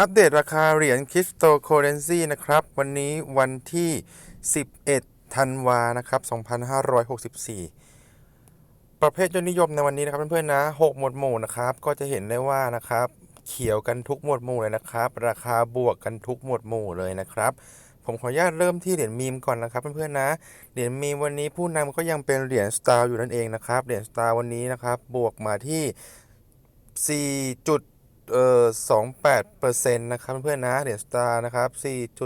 อัปเดตราคาเหรียญคริปโตเคอเรนซีนะครับ วันนี้วันที่ 11 ธันวานะครับ 2564 ประเภทยอดนิยมในวันนี้นะครับเพื่อนๆนะ 6 หมวดหมู่นะครับ ก็จะเห็นได้ว่านะครับ เขียวกันทุกหมวดหมู่เลยนะครับ ราคาบวกกันทุกหมวดหมู่เลยนะครับ ผมขออนุญาตเริ่มที่เหรียญมีมก่อนนะครับเพื่อนๆนะ เหรียญมีมวันนี้ผู้นำก็ยังเป็นเหรียญสตาร์อยู่นั่นเองนะครับ เหรียญสตาร์วันนี้นะครับ บวกมาที่ 4 จุดเอ่อ28เปอร์เซ็นต์นะครับเพื่อนๆนะเหรียญสตาร์นะครับ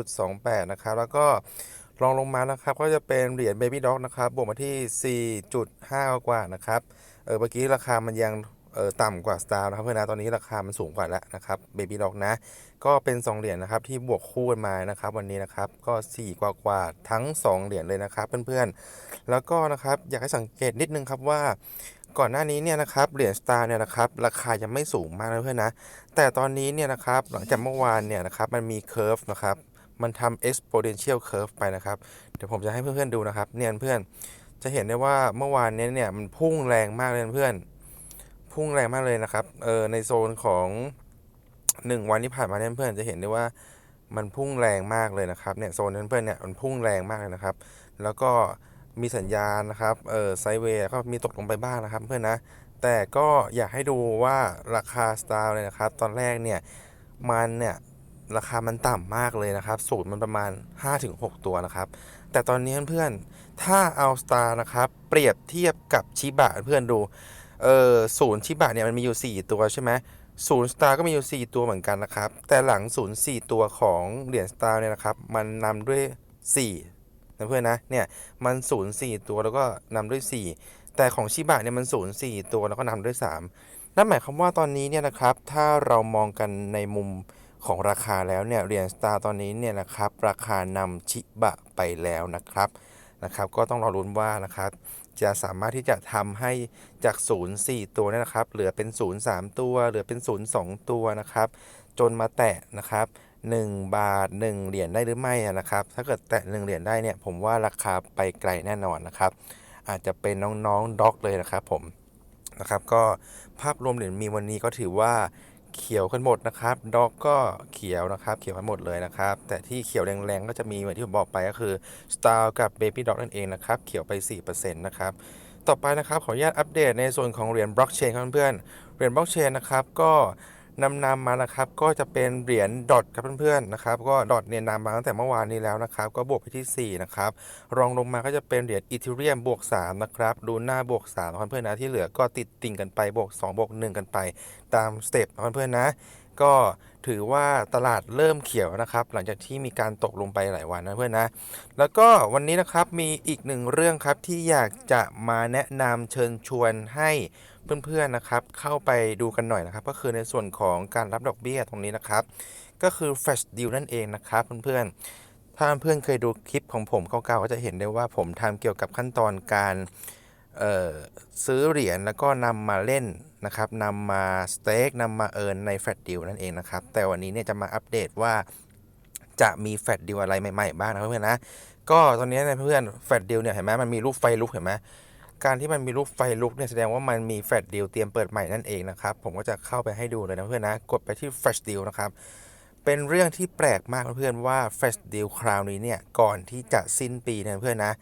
4.28นะครับแล้วก็รองลงมานะครับก็จะเป็นเหรียญ Baby Dog นะครับบวกมาที่ 4.5 กว่านะครับเออเมื่อกี้ราคามันยังเออต่ำกว่า Star นะครับเพื่อนนะตอนนี้ราคามันสูงกว่าแล้วนะครับ Baby Dog นะ ก็เป็น 2 เหรียญนะครับที่บวกคู่กันมานะครับวันนี้นะครับก็ 4 กว่ากว่าทั้ง 2 เหรียญเลยนะครับเพื่อนๆแล้วก็นะครับอยากให้สังเกตนิดนึงครับว่า ก่อนหน้านี้เนี่ยนะครับเหรียญสตาร์เนี่ยนะครับราคายังไม่สูงมากนะเพื่อนนะแต่ตอนนี้เนี่ยนะครับหลังจากเมื่อวานเนี่ยนะครับมันมีเคอร์ฟนะครับมันทำ exponential curve ไปนะครับ เดี๋ยวผมจะให้เพื่อนๆดูนะครับเนี่ยเพื่อนจะเห็นได้ว่าเมื่อวานเนี้เนี่ยมันพุ่งแรงมากเลยเพื่อน พุ่งแรงมากเลยนะครับเออในโซนของ 1 วันที่ผ่านมาเนี่ยเพื่อนจะเห็นได้ว่ามันพุ่งแรงมากเลยนะครับเนี่ยโซนเพื่อนเนี่ยมันพุ่งแรงมากเลยนะครับ แล้วก็ มีสัญญาณนะครับ เออไซเวย์ก็มีตกลงไปบ้างนะครับเพื่อนนะ แต่ก็อยากให้ดูว่าราคาสตาร์เลยนะครับ ตอนแรกเนี่ย มันเนี่ย ราคามันต่ำมากเลยนะครับ สูตรมันประมาณ 5-6 ตัวนะครับ แต่ตอนนี้เพื่อนๆถ้าเอาสตาร์นะครับ เปรียบเทียบกับชิบะเพื่อนดู เออศูนย์ชิบะเนี่ยมันมีอยู่ 4 ตัวใช่ไหมศูนย์สตาร์ก็มีอยู่ 4 ตัวเหมือนกันนะครับ แต่หลังศูนย์4ตัวของเหรียญสตาร์เนี่ยนะครับ มันนำด้วย 4 นะเพื่อนนะเนี่ยมันศูนย์4ตัวแล้วก็นำด้วย 4 แต่ของชิบะเนี่ยมันศูนย์สี่ตัวแล้วก็นำด้วย 3 นั่นหมายความว่าตอนนี้เนี่ยนะครับถ้าเรามองกันในมุมของราคาแล้วเนี่ยเหรียญสตาร์ตอนนี้เนี่ยนะครับราคานำชิบะไปแล้วนะครับนะครับ ก็ต้องรอรุ้นว่านะครับจะสามารถที่จะทำให้จาก 0 4 ตัวเนี่ยนะครับ เหลือเป็น 0 3 ตัว เหลือเป็น 0 2 ตัวนะครับ จนมาแตะนะครับ 1 บาท 1 เหรียญได้หรือไม่นะครับ ถ้าเกิดแตะ1เหรียญได้เนี่ยผมว่าราคาไปไกลแน่นอนนะครับ อาจจะเป็นน้องๆด็อกเลยนะครับผมนะครับก็ภาพรวมเหรียญมีวันนี้ก็ถือว่าเขียวกันหมดนะครับ ด็อกก็เขียวนะครับ เขียวกันหมดเลยนะครับ แต่ที่เขียวแรงๆก็จะมีเหมือนที่ผมบอกไปก็คือ Star กับ Baby Dog นั่นเองนะครับ เขียวไป 4%นะครับ ต่อไปนะครับ ขออนุญาตอัปเดตในส่วนของเหรียญบล็อกเชนครับเพื่อนๆเหรียญบล็อกเชนนะครับ ก็ นำนำมานะครับก็จะเป็นเหรียญดอทครับเพื่อนๆนะครับก็ดอทเนี่ยนำมาตั้งแต่เมื่อวานนี้แล้วนะครับก็บวกไปที่4นะครับรองลงมาก็จะเป็นเหรียญอีเทเรียมบวก3นะครับดูหน้าบวก3นะครับเพื่อนๆนะที่เหลือก็ติดติ่งกันไปบวก2บวก1กันไป ตามสเต็ปนะครับเพื่อนๆนะ ก็ถือว่าตลาดเริ่มเขียวนะครับ หลังจากที่มีการตกลงไปหลายวันนะเพื่อนนะ แล้วก็วันนี้นะครับมีอีกหนึ่งเรื่องครับที่อยากจะมาแนะนำเชิญชวนให้ เพื่อนๆนะครับ เข้าไปดูกันหน่อยนะครับ ก็คือในส่วนของการรับดอกเบี้ยตรงนี้นะครับ ก็คือ Flash Deal นั่นเองนะครับเพื่อนๆ ถ้าเพื่อนเคยดูคลิปของผมเก่าๆก็จะเห็นได้ว่าผมทำเกี่ยวกับขั้นตอนการซื้อเหรียญแล้วก็นำมาเล่นนะครับนำมาสเต็กนำมาเอิร์นใน Flash Deal นั่นเองนะครับ แต่วันนี้เนี่ยจะมาอัปเดตว่าจะมี Flash Deal อะไรใหม่ๆบ้างนะเพื่อนๆนะ ก็ตอนนี้เนี่ยเพื่อนแฟลชดิลเนี่ยเห็นไหมมันมีรูปไฟลุกเห็นไหม การที่มันมีรูปไฟลุกเนี่ยแสดงว่ามันมีแฟลชดิลเตรียมเปิดใหม่นั่นเองนะครับ ผมก็จะเข้าไปให้ดูเลยนะเพื่อนนะ กดไปที่แฟลชดิลนะครับ เป็นเรื่องที่แปลกมากเพื่อนว่าแฟลชดิลคราวนี้เนี่ยก่อนที่จะสิ้นปีนี่ยเพื่อนนะ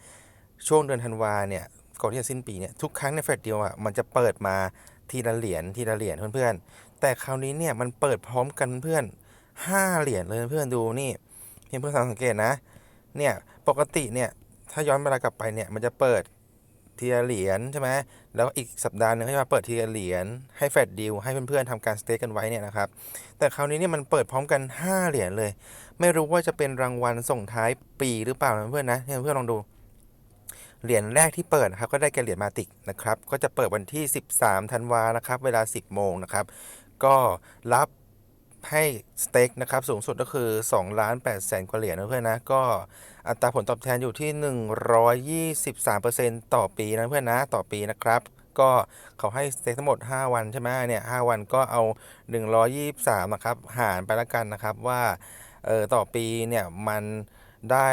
ช่วงเดือนธันวาเนี่ยก่อนที่จะสิ้นปีเนี่ยทุกครั้งในแฟลชดิลอะมันจะเปิดมาทีละเหรียญทีละเหรียญเพื่อนๆแต่คราวนี้เนี่ยมันเปิดพร้อมกันเพื่อนห้าเหรียญเลยเพื่อนดูนี่เพื่อนๆสังเกตนะเนี่ยปกติเนี่ยถ้าย้อนเวลากลับไปเนี่ยมันจะเปิด ทีละเหรียญใช่ไหมแล้วอีกสัปดาห์หนึงก็จะมาเปิดทีละเหรียญให้แฟดดิวให้เพื่อนๆทำการสเต็กกันไว้เนี่ยนะครับ แต่คราวนี้เนี่ยมันเปิดพร้อมกัน 5 เหรียญเลย ไม่รู้ว่าจะเป็นรางวัลส่งท้ายปีหรือเปล่านะเพื่อนนะเพื่อนลองดูเหรียญแรกที่เปิดนะครับก็ได้แก่เหรียญมาติกนะครับ ก็จะเปิดวันที่ 13 ธันวานะครับ เวลา 10 โมงนะครับ ก็รับ ให้สเต็กนะครับสูงสุดก็คือ2ล้าน8แสนกว่าเหรียญนะเพื่อนนะ ก็อัตราผลตอบแทนอยู่ที่ 123%ต่อปีนะเพื่อนนะ ต่อปีนะครับก็เขาให้สเต็กทั้งหมด 5 วันใช่ไหมเนี่ย5วันก็เอา 123 นะครับ หารไปแล้วกันนะครับว่าเออต่อปีเนี่ยมันได้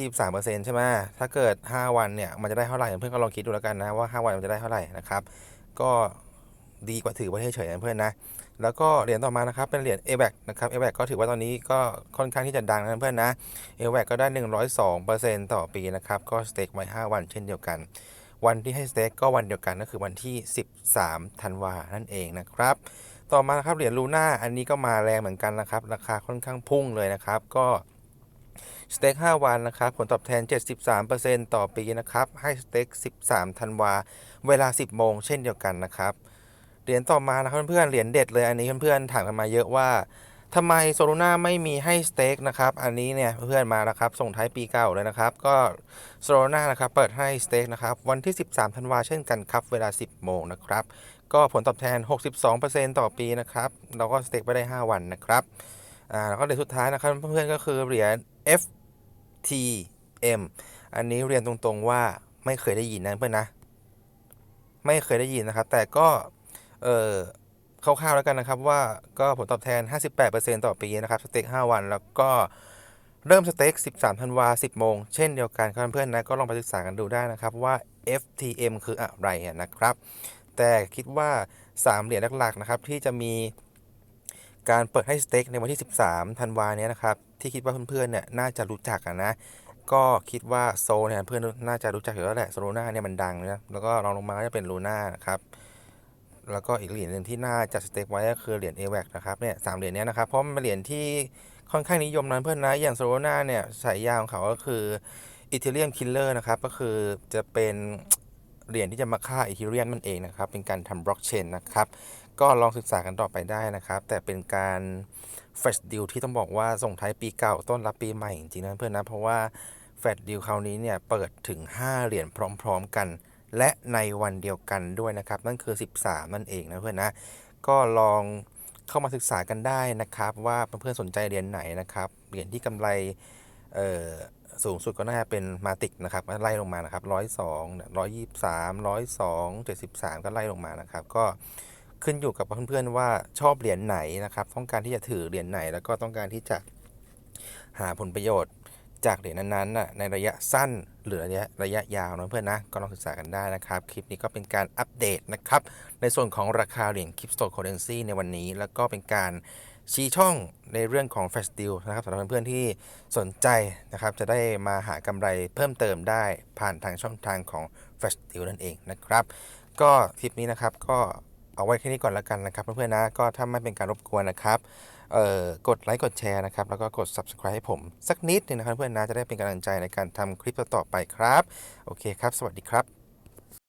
123%ใช่ไหมถ้าเกิด 5 วันเนี่ยมันจะได้เท่าไหร่เพื่อนก็ลองคิดดูแล้วกันนะว่า 5 วันมันจะได้เท่าไหร่นะครับ ก็ ดีกว่าถือไว้เฉยๆนะเพื่อนนะ แล้วก็เหรียญต่อมานะครับเป็นเหรียญ a v a c นะครับ a v a c ก็ถือว่าตอนนี้ก็ค่อนข้างที่จะดังนะเพื่อนนะ a v a c ก็ได้ 102%ต่อปีนะครับ ก็สเต็กไว้ 5 วันเช่นเดียวกัน วันที่ให้สเต็กก็วันเดียวกันก็คือวันที่ 13ธันวานั่นเองนะครับ ต่อมานะครับเหรียญลูน่าอันนี้ก็มาแรงเหมือนกันนะครับ ราคาค่อนข้างพุ่งเลยนะครับ ก็สเต็ก5 วันนะครับ ผลตอบแทน 73%ต่อปีนะครับ ให้สเต็ก 13 ธันวา เวลา 10 โมงเช่นเดียวกันนะครับ เหรียญต่อมานะครับเพื่อนๆเหรียญเด็ดเลยอันนี้เพื่อนๆถามกันมาเยอะว่าทำไมโซลูน่าไม่มีให้สเต็กนะครับอันนี้เนี่ยเพื่อนๆมาแล้วครับส่งท้ายปีเก่าเลยนะครับ ก็โซลูน่านะครับเปิดให้สเต็กนะครับวันที่ 13ธันวาเช่นกันครับเวลา 10 โมงนะครับก็ผลตอบแทน 62%ต่อปีนะครับเราก็สเต็กไปได้ 5 วันนะครับอ่าแล้วก็เหรียญสุดท้ายนะครับเพื่อนๆก็คือเหรียญ FTM อันนี้เรียนตรงๆว่าไม่เคยได้ยินนะเพื่อนนะ ไม่เคยได้ยินนะครับ แต่ก็ เออคร่าวๆแล้วกันนะครับว่าก็ผลตอบแทน 58%ต่อปีนะครับสเต็ก5 วัน แล้วก็เริ่มสเต็ก13ธันวา10 โมง เช่นเดียวกันครับเพื่อนๆนะก็ลองไปศึกษากันดูได้นะครับว่า FTM คืออะไรนะครับ แต่คิดว่า 3 เหรียญหลักๆนะครับที่จะมีการเปิดให้สเต็กในวันที่ 13ธันวาเนี้ยนะครับ ที่คิดว่าเพื่อนๆเนี่ยน่าจะรู้จักนนะก็คิดว่าโซเนี่ยเพื่อนน่าจะรู้จักอยู่แล้วแหละโซลูน่าเนี่ยมันดังนะแล้วก็รองลงมาก็จะเป็นลูน่านะครับ แล้วก็อีกเหรียญหนึ่งที่น่าจัดสเต็กไว้ก็คือเหรียญ a w a c นะครับเนี่ยสามเหรียญนี้นะครับเพราะมันเป็นเหรียญที่ค่อนข้างนิยมนะเพื่อนนะอย่างโซโลนาเนี่ยสายยาวของเขาก็คืออีเทเรียมคิลเลอร์นะครับก็คือจะเป็นเหรียญที่จะมาฆ่าอีเทเรียมมันเองนะครับ เป็นการทำบล็อกเชนนะครับ ก็ลองศึกษากันต่อไปได้นะครับ แต่เป็นการแฟชดิลที่ต้องบอกว่าส่งท้ายปีเก่าต้อนรับปีใหม่จริงๆนะเพื่อนนะ เพราะว่าแฟชดิลคราวนี้เนี่ย เปิดถึง 5 เหรียญพร้อม ๆ กัน และในวันเดียวกันด้วยนะครับ นั่นคือ 13 นั่นเองนะเพื่อนนะ ก็ลองเข้ามาศึกษากันได้นะครับ ว่าเพื่อนๆสนใจเหรียญไหนนะครับเหรียญที่กำไรสูงสุดก็น่าจะเป็นมาติกนะครับไล่ลงมานะครับร้อยสองร้อยยี่สามร้อยสองเจ็ดสิบสามก็ไล่ลงมานะครับ ก็ขึ้นอยู่กับเพื่อนๆว่าชอบเหรียญไหนนะครับ ต้องการที่จะถือเหรียญไหนแล้วก็ต้องการที่จะหาผลประโยชน์ จากเหรียญนั้นๆน่ะในระยะสั้นหรือระยะระยะยาวนะเพื่อนนะก็ลองศึกษากันได้นะครับ คลิปนี้ก็เป็นการอัปเดตนะครับ ในส่วนของราคาเหรียญ Cryptocurrency ในวันนี้ แล้วก็เป็นการชี้ช่องในเรื่องของ Flash Deal นะครับสำหรับเพื่อนๆที่สนใจนะครับ จะได้มาหากำไรเพิ่มเติมได้ผ่านทางช่องทางของ Flash Deal นั่นเองนะครับ ก็คลิปนี้นะครับก็เอาไว้แค่นี้ก่อนแล้วกันนะครับเพื่อนๆนะก็ถ้าไม่เป็นการรบกวนนะครับ กดไลค์กดแชร์นะครับ แล้วก็กด subscribe ให้ผม สักนิดนึงนะครับเพื่อนนะจะได้เป็นกำลังใจในการทำคลิปต่อไปครับ โอเคครับ สวัสดีครับ